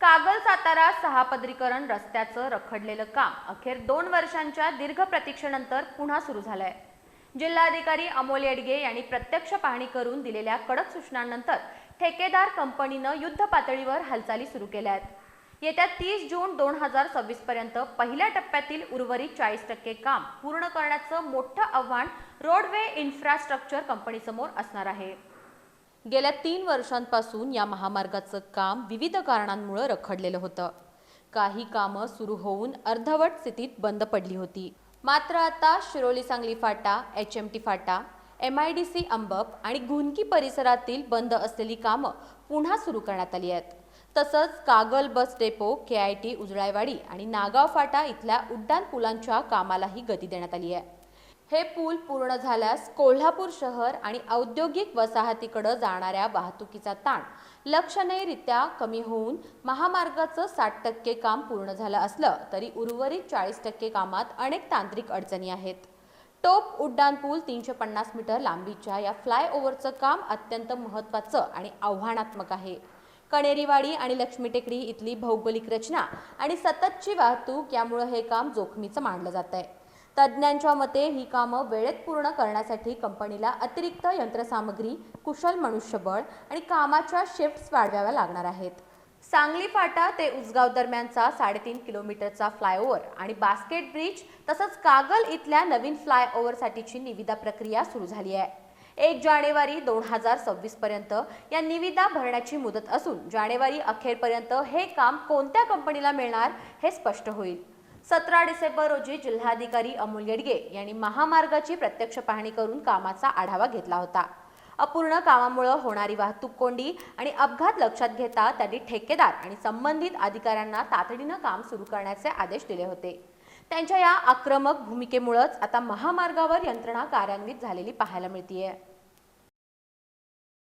कागल सातारा सहा पदरीकरण रस्त्याचं रखडलेलं काम. अखेर दोन वर्षांच्या दीर्घ प्रतीक्षेनंतर पुन्हा सुरू झालंय. जिल्हाधिकारी अमोल येडगे यांनी प्रत्यक्ष पाहणी करून दिलेल्या कडक सूचनांनंतर ठेकेदार कंपनीनं युद्ध पातळीवर हालचाली सुरू केल्या आहेत. येत्या तीस जून दोन हजार सव्वीस पर्यंत पहिल्या टप्प्यातील उर्वरित चाळीस टक्के काम पूर्ण करण्याचं मोठं आव्हान रोडवे इन्फ्रास्ट्रक्चर कंपनीसमोर असणार आहे. गेल्या तीन वर्षांपासून या महामार्गाचं काम विविध कारणांमुळे रखडलेलं होतं. काही कामं सुरू होऊन अर्धवट स्थितीत बंद पडली होती. मात्र आता शिरोली सांगली फाटा H M T Phata M I D C Ambap आणि घुनकी परिसरातील बंद असलेली कामं पुन्हा सुरू करण्यात आली आहेत. तसंच Kagal bus depot K I T Ujalaiwadi आणि नागाव फाटा इथल्या उड्डाण पुलांच्या कामालाही गती देण्यात आली आहे. हे पूल पूर्ण झाल्यास कोल्हापूर शहर आणि औद्योगिक वसाहतीकडे जाणाऱ्या वाहतुकीचा ताण लक्षणीयरित्या कमी होऊन महामार्गाचं साठ टक्के काम पूर्ण झालं असलं तरी उर्वरित चाळीस टक्के कामात अनेक तांत्रिक अडचणी आहेत. टोप उड्डाण पूल तीनशे पन्नास मीटर लांबीच्या या फ्लायओव्हरचं काम अत्यंत महत्त्वाचं आणि आव्हानात्मक आहे. कणेरीवाडी आणि लक्ष्मी टेकडी इथली भौगोलिक रचना आणि सततची वाहतूक यामुळं हे काम जोखमीचं मानलं जात आहे तज्ज्ञांच्या मते ही कामं वेळेत पूर्ण करण्यासाठी कंपनीला अतिरिक्त यंत्रसामग्री कुशल मनुष्यबळ आणि कामाच्या शिफ्ट्स वाढवाव्या लागणार आहेत. सांगली फाटा ते उसगाव दरम्यानचा साडेतीन किलोमीटरचा फ्लायओव्हर आणि बास्केट ब्रिज तसंच कागल इथल्या नवीन फ्लायओव्हरसाठीची निविदा प्रक्रिया सुरू झाली आहे. एक जानेवारी दोन हजार सव्वीस पर्यंत या निविदा भरण्याची मुदत असून जानेवारी अखेरपर्यंत हे काम कोणत्या कंपनीला मिळणार हे स्पष्ट होईल. सतरा डिसेंबर रोजी जिल्हाधिकारी अमोल येडगे यांनी महामार्गाची प्रत्यक्ष पाहणी करून कामाचा आढावा घेतला होता. अपूर्ण कामामुळे होणारी वाहतूक कोंडी आणि अपघात लक्षात घेता त्यांनी ठेकेदार आणि संबंधित अधिकाऱ्यांना तातडीनं काम सुरू करण्याचे आदेश दिले होते. त्यांच्या या आक्रमक भूमिकेमुळेच आता महामार्गावर यंत्रणा कार्यान्वित झालेली पाहायला मिळतीये.